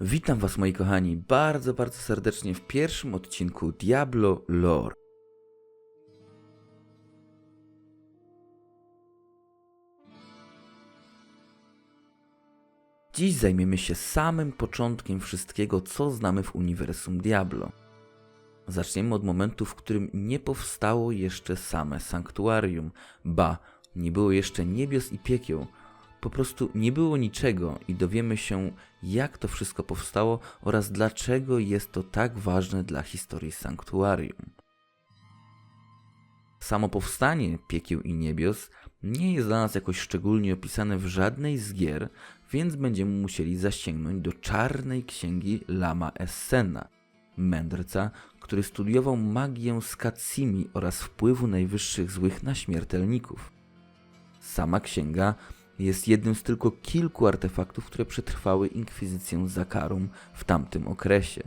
Witam Was moi kochani bardzo, bardzo serdecznie w pierwszym odcinku Diablo Lore. Dziś zajmiemy się samym początkiem wszystkiego, co znamy w uniwersum Diablo. Zaczniemy od momentu, w którym nie powstało jeszcze same sanktuarium, ba, nie było jeszcze niebios i piekieł, po prostu nie było niczego i dowiemy się, jak to wszystko powstało oraz dlaczego jest to tak ważne dla historii sanktuarium. Samo powstanie piekieł i niebios nie jest dla nas jakoś szczególnie opisane w żadnej z gier, więc będziemy musieli zasięgnąć do czarnej księgi Lama Essena, mędrca, który studiował magię Skatsimi oraz wpływu najwyższych złych na śmiertelników. Sama księga jest jednym z tylko kilku artefaktów, które przetrwały inkwizycję Zakarum w tamtym okresie.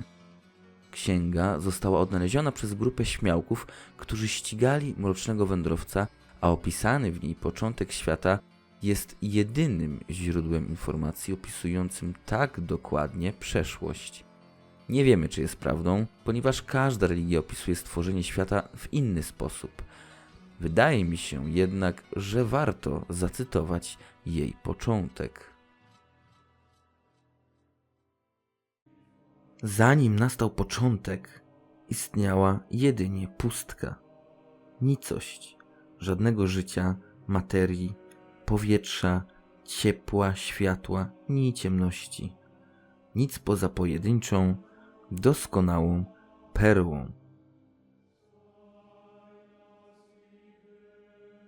Księga została odnaleziona przez grupę śmiałków, którzy ścigali mrocznego wędrowca, a opisany w niej początek świata jest jedynym źródłem informacji opisującym tak dokładnie przeszłość. Nie wiemy, czy jest prawdą, ponieważ każda religia opisuje stworzenie świata w inny sposób. Wydaje mi się jednak, że warto zacytować jej początek. Zanim nastał początek, istniała jedynie pustka. Nicość, żadnego życia, materii, powietrza, ciepła, światła, ni ciemności. Nic poza pojedynczą, doskonałą perłą.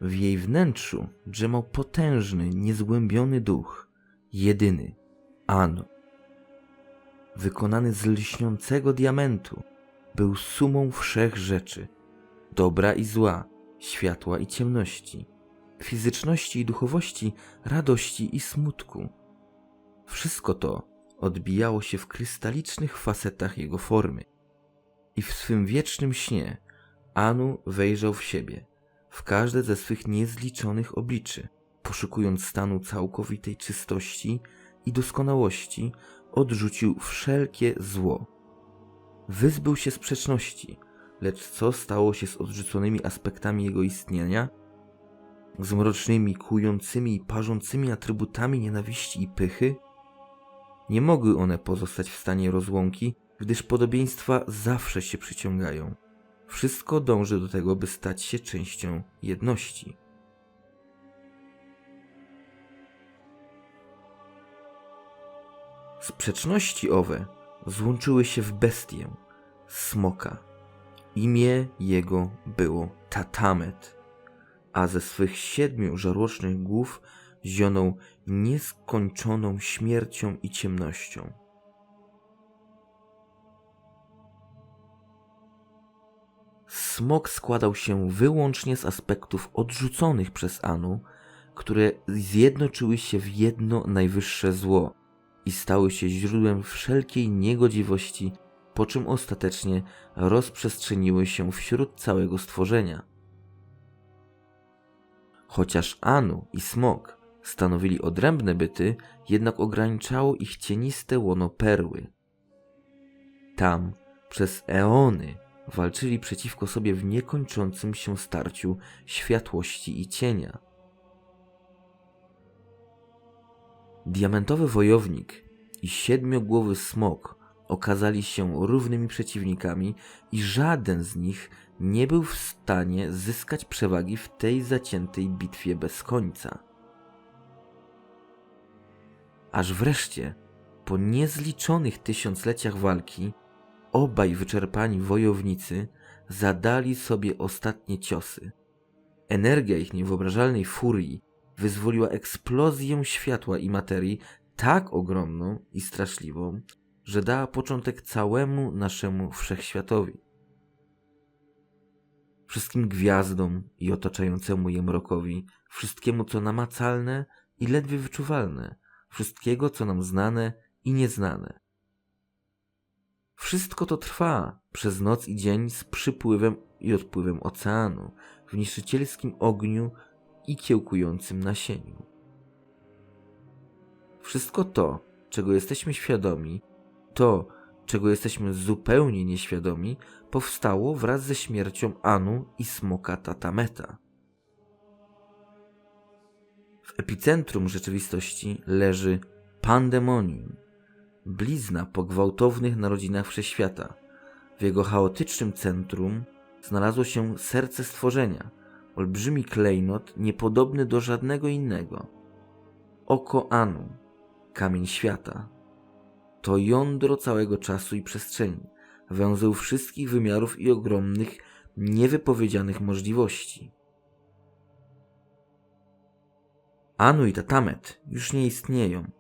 W jej wnętrzu drzemał potężny, niezgłębiony duch, jedyny, Anu. Wykonany z lśniącego diamentu, był sumą wszech rzeczy, dobra i zła, światła i ciemności, fizyczności i duchowości, radości i smutku. Wszystko to odbijało się w krystalicznych facetach jego formy. I w swym wiecznym śnie Anu wejrzał w siebie – w każde ze swych niezliczonych obliczy, poszukując stanu całkowitej czystości i doskonałości, odrzucił wszelkie zło. Wyzbył się sprzeczności, lecz co stało się z odrzuconymi aspektami jego istnienia? Z mrocznymi, kłującymi i parzącymi atrybutami nienawiści i pychy? Nie mogły one pozostać w stanie rozłąki, gdyż podobieństwa zawsze się przyciągają. Wszystko dąży do tego, by stać się częścią jedności. Sprzeczności owe złączyły się w bestię, smoka. Imię jego było Tatamet, a ze swych siedmiu żarłocznych głów zionął nieskończoną śmiercią i ciemnością. Smok składał się wyłącznie z aspektów odrzuconych przez Anu, które zjednoczyły się w jedno najwyższe zło i stały się źródłem wszelkiej niegodziwości, po czym ostatecznie rozprzestrzeniły się wśród całego stworzenia. Chociaż Anu i Smok stanowili odrębne byty, jednak ograniczało ich cieniste łono perły. Tam przez eony walczyli przeciwko sobie w niekończącym się starciu światłości i cienia. Diamentowy wojownik i siedmiogłowy smok okazali się równymi przeciwnikami i żaden z nich nie był w stanie zyskać przewagi w tej zaciętej bitwie bez końca. Aż wreszcie, po niezliczonych tysiącleciach walki, Obaj wyczerpani wojownicy zadali sobie ostatnie ciosy. Energia ich niewyobrażalnej furii wyzwoliła eksplozję światła i materii tak ogromną i straszliwą, że dała początek całemu naszemu wszechświatowi. Wszystkim gwiazdom i otaczającemu je mrokowi, wszystkiemu co namacalne i ledwie wyczuwalne, wszystkiego co nam znane i nieznane. Wszystko to trwa przez noc i dzień z przypływem i odpływem oceanu, w niszczycielskim ogniu i kiełkującym nasieniu. Wszystko to, czego jesteśmy świadomi, To, czego jesteśmy zupełnie nieświadomi, powstało wraz ze śmiercią Anu i smoka Tatameta. W epicentrum rzeczywistości leży pandemonium, blizna po gwałtownych narodzinach wszechświata. W jego chaotycznym centrum znalazło się serce stworzenia, olbrzymi klejnot niepodobny do żadnego innego. Oko Anu, kamień świata. To jądro całego czasu i przestrzeni, węzeł wszystkich wymiarów i ogromnych, niewypowiedzianych możliwości. Anu i Tatamet już nie istnieją,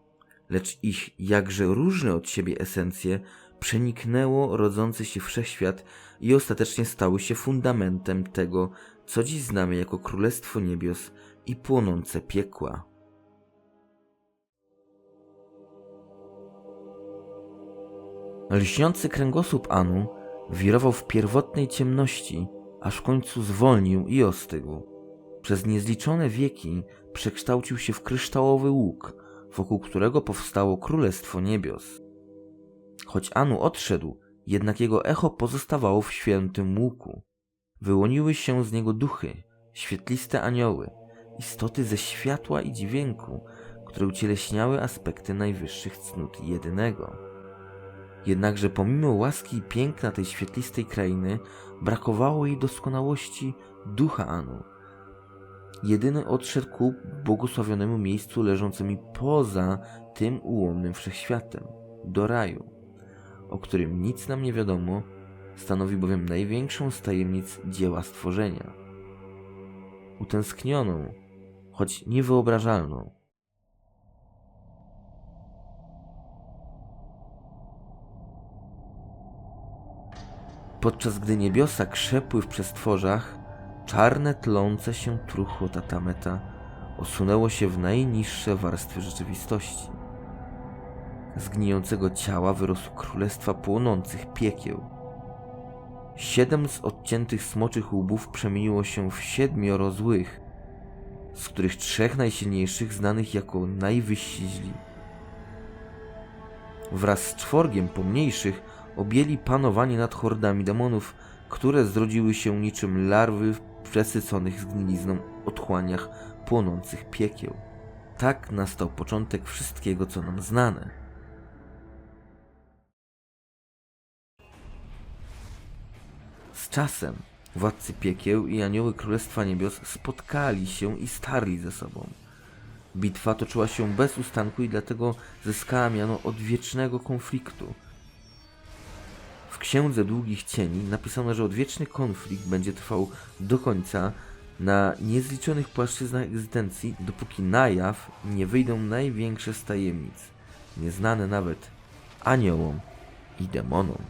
lecz ich jakże różne od siebie esencje przeniknęło rodzący się wszechświat i ostatecznie stały się fundamentem tego, co dziś znamy jako Królestwo Niebios i płonące piekła. Lśniący kręgosłup Anu wirował w pierwotnej ciemności, aż w końcu zwolnił i ostygł. Przez niezliczone wieki przekształcił się w kryształowy łuk, wokół którego powstało Królestwo Niebios. Choć Anu odszedł, jednak jego echo pozostawało w świętym łuku. Wyłoniły się z niego duchy, świetliste anioły, istoty ze światła i dźwięku, które ucieleśniały aspekty najwyższych cnót jedynego. Jednakże pomimo łaski i piękna tej świetlistej krainy, brakowało jej doskonałości ducha Anu. Jedyny odszedł ku błogosławionemu miejscu leżącemu poza tym ułomnym wszechświatem, do raju, o którym nic nam nie wiadomo, stanowi bowiem największą z tajemnic dzieła stworzenia. Utęsknioną, choć niewyobrażalną, podczas gdy niebiosa krzepły w przestworzach, czarne tlące się truchło tatameta osunęło się w najniższe warstwy rzeczywistości. Z gnijącego ciała wyrosło królestwa płonących piekieł. Siedem z odciętych smoczych łbów przemieniło się w siedmioro złych, z których trzech najsilniejszych znanych jako najwyżsi źli. Wraz z czworgiem pomniejszych objęli panowanie nad hordami demonów, które zrodziły się niczym larwy przesyconych zgnilizną otchłaniach płonących piekieł. Tak nastał początek wszystkiego, co nam znane. Z czasem władcy piekieł i anioły Królestwa Niebios spotkali się i starli ze sobą. Bitwa toczyła się bez ustanku i dlatego zyskała miano odwiecznego konfliktu. W Księdze Długich Cieni napisano, że odwieczny konflikt będzie trwał do końca na niezliczonych płaszczyznach egzystencji, dopóki na jaw nie wyjdą największe z tajemnic, nieznane nawet aniołom i demonom.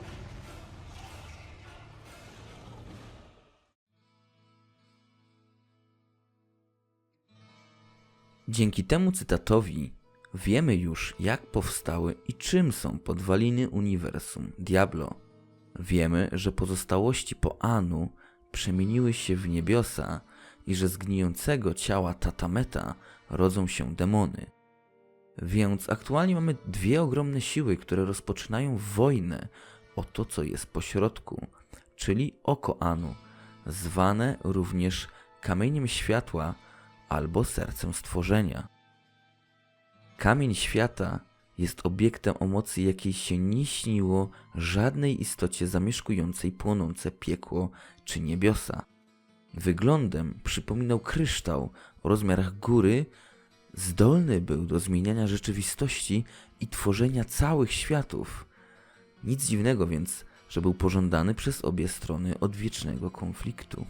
Dzięki temu cytatowi wiemy już, jak powstały i czym są podwaliny uniwersum Diablo. Wiemy, że pozostałości po Anu przemieniły się w niebiosa i że z gnijącego ciała Tatameta rodzą się demony. Więc aktualnie mamy dwie ogromne siły, które rozpoczynają wojnę o to, co jest pośrodku, czyli oko Anu, zwane również kamieniem światła albo sercem stworzenia. Kamień świata jest obiektem o mocy jakiej się nie śniło żadnej istocie zamieszkującej płonące piekło czy niebiosa. Wyglądem przypominał kryształ o rozmiarach góry, zdolny był do zmieniania rzeczywistości i tworzenia całych światów. Nic dziwnego więc, że był pożądany przez obie strony odwiecznego konfliktu.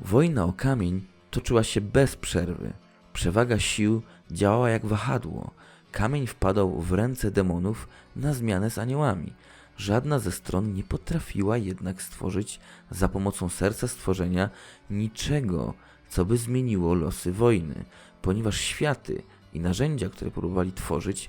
Wojna o kamień toczyła się bez przerwy. Przewaga sił działała jak wahadło. Kamień wpadał w ręce demonów na zmianę z aniołami. Żadna ze stron nie potrafiła jednak stworzyć za pomocą serca stworzenia niczego, co by zmieniło losy wojny, ponieważ światy i narzędzia, które próbowali tworzyć,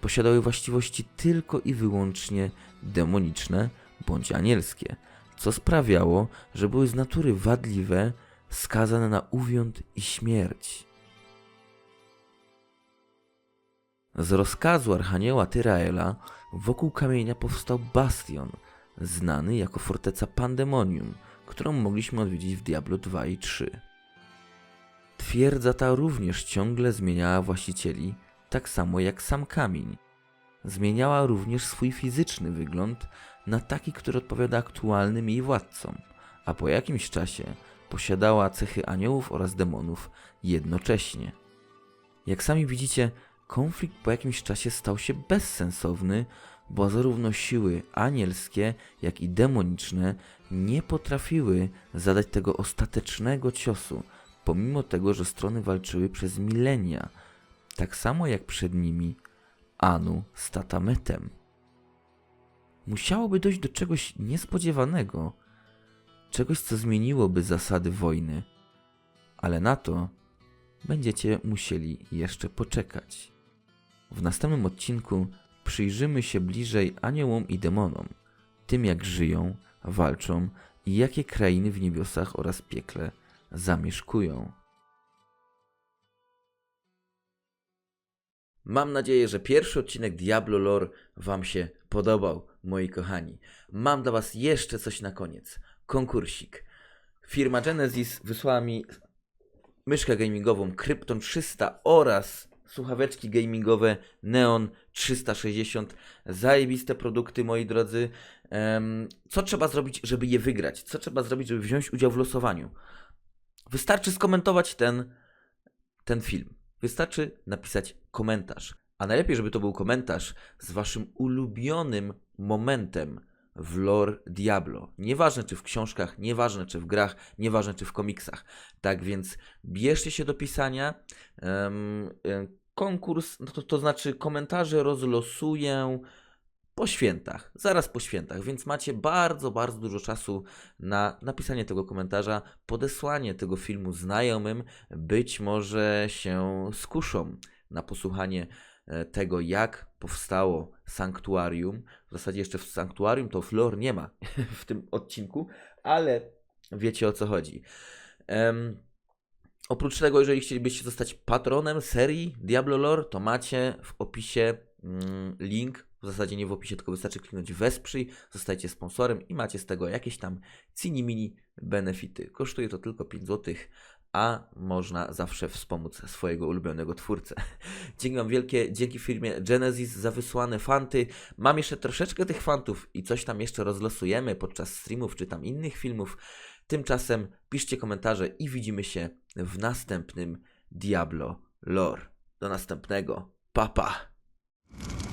posiadały właściwości tylko i wyłącznie demoniczne bądź anielskie, co sprawiało, że były z natury wadliwe, skazane na uwiąd i śmierć. Z rozkazu Archanioła Tyraela wokół kamienia powstał bastion, znany jako forteca Pandemonium, którą mogliśmy odwiedzić w Diablo 2 i 3. Twierdza ta również ciągle zmieniała właścicieli, tak samo jak sam kamień. Zmieniała również swój fizyczny wygląd na taki, który odpowiada aktualnym jej władcom, a po jakimś czasie posiadała cechy aniołów oraz demonów jednocześnie. Jak sami widzicie, konflikt po jakimś czasie stał się bezsensowny, bo zarówno siły anielskie, jak i demoniczne nie potrafiły zadać tego ostatecznego ciosu, pomimo tego, że strony walczyły przez milenia, tak samo jak przed nimi Anu z Tatametem. Musiałoby dojść do czegoś niespodziewanego, czegoś, co zmieniłoby zasady wojny, ale na to będziecie musieli jeszcze poczekać. W następnym odcinku przyjrzymy się bliżej aniołom i demonom, tym jak żyją, walczą i jakie krainy w niebiosach oraz piekle zamieszkują. Mam nadzieję, że pierwszy odcinek Diablo Lore Wam się podobał, moi kochani. Mam dla Was jeszcze coś na koniec. Konkursik. Firma Genesis wysłała mi myszkę gamingową Krypton 300 oraz słuchaweczki gamingowe Neon 360. Zajebiste produkty, moi drodzy. Co trzeba zrobić, żeby je wygrać? Co trzeba zrobić, żeby wziąć udział w losowaniu? Wystarczy skomentować ten, ten film. Wystarczy napisać komentarz. A najlepiej, żeby to był komentarz z waszym ulubionym momentem w lore Diablo. Nieważne czy w książkach, nieważne czy w grach, nieważne czy w komiksach. Tak więc bierzcie się do pisania. Konkurs, no to, to znaczy komentarze rozlosuję po świętach, zaraz po świętach, więc macie bardzo, bardzo dużo czasu na napisanie tego komentarza, podesłanie tego filmu znajomym, być może się skuszą na posłuchanie tego, jak powstało Sanktuarium. W zasadzie jeszcze w Sanktuarium to Flor nie ma w tym odcinku, ale wiecie o co chodzi. Em, oprócz tego, jeżeli chcielibyście zostać patronem serii Diablo Lore, to macie w opisie mm, link w zasadzie nie w opisie, tylko wystarczy kliknąć wesprzyj, zostajcie sponsorem i macie z tego jakieś tam cini-mini benefity. Kosztuje to tylko 5 zł, a można zawsze wspomóc swojego ulubionego twórcę. Dzięki Wam wielkie, dzięki firmie Genesis za wysłane fanty. Mam jeszcze troszeczkę tych fantów i coś tam jeszcze rozlosujemy podczas streamów czy tam innych filmów. Tymczasem piszcie komentarze i widzimy się w następnym Diablo Lore. Do następnego. Papa. Pa.